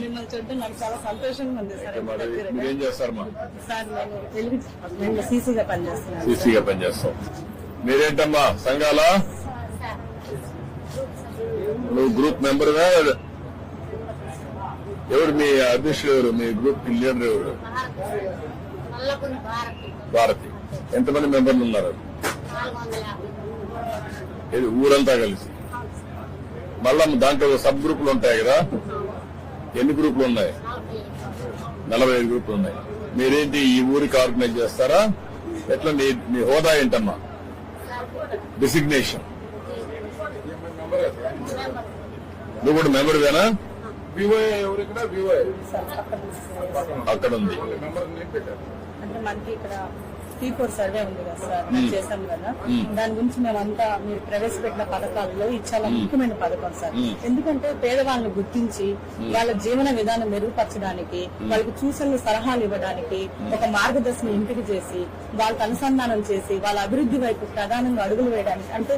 మిమ్మల్ని చూడటం నాకు చాలా సంతోషంగా ఉంది సార్. మీరేం చేస్తారమ్మా సార్ నేను సీసీగా పనిచేస్తున్నాను. సీసీగా పనిచేస్తాం. మీరేంటమ్మా సంఘాల? నువ్వు గ్రూప్ మెంబర్గా ఎవరు మీ అధ్యక్షుడు ఎవరు? మీ గ్రూప్ లీడర్ ఎవరు? భారతి. భారతి ఎంతమంది మెంబర్లు ఉన్నారు? ఊరంతా కలిసి? మళ్ళా దాంట్లో సబ్ గ్రూపులు ఉంటాయి కదా? ఎన్ని గ్రూపులు ఉన్నాయి? నలభై ఐదు గ్రూపులు ఉన్నాయి. మీరేంటి ఈ ఊరికి ఆర్గనైజ్ చేస్తారా? ఎట్లా నీ నీ హోదా ఏంటమ్మా? డిసిగ్నేషన్. నువ్వు కూడా మెంబర్ వేనా? వివోఏ ఎవరు ఇక్కడ? వివోఏ సార్ పక్కన తీసుకుని. అక్కడ ఉంది. టీ ఫోర్ సర్వే ఉంది కదా సార్ అది చేశాం కదా. దాని గురించి మేమంతా మీరు ప్రవేశపెట్టిన పథకాల్లో ఇది చాలా ముఖ్యమైన పథకం సార్. ఎందుకంటే పేదవాళ్ళని గుర్తించి వాళ్ళ జీవన విధానం మెరుగుపరచడానికి వాళ్ళకి సూచనలు సలహాలు ఇవ్వడానికి ఒక మార్గదర్శనం ఎంపిక చేసి వాళ్ళకి అనుసంధానం చేసి వాళ్ళ అభివృద్ధి వైపు ప్రధానంగా అడుగులు వేయడానికి అంటే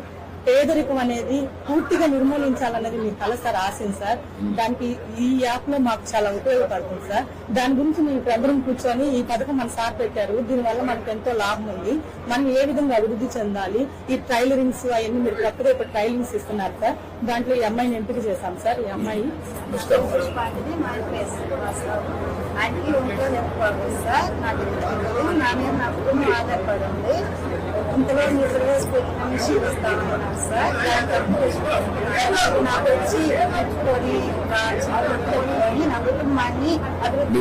పేదరికం అనేది పూర్తిగా నిర్మూలించాలన్నది మీ కల సార్ ఆశయం సార్. దానికి ఈ యాప్లో మాకు చాలా ఉపయోగపడుతుంది సార్. దాని గురించి మేము ప్రభుత్వం కూర్చొని ఈ పథకం మన సార్ పెట్టారు. దీనివల్ల మనకు ఎంతో లాభం ఉంది. మనం ఏ విధంగా అభివృద్ధి చెందాలి? ఈ ట్రైలరింగ్స్ అవన్నీ మీరు కొత్తగా ఇప్పుడు ట్రైలింగ్స్ ఇస్తున్నారు సార్. దాంట్లో ఈ అమ్మాయిని ఎంపిక చేశాం సార్. ఈ అమ్మాయి మా సార్ తెలియదు నా మీద నా కుటుంబం ఆధారపడి ఉంది ఇంతలో మీరు ప్రవేశపెట్టిన మిషన్ సార్ నాకు వచ్చి పెట్టుకొని పెట్టుకొని నా కుటుంబాన్ని అభివృద్ధి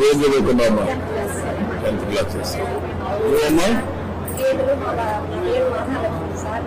సార్. ఏడు ఏడు సార్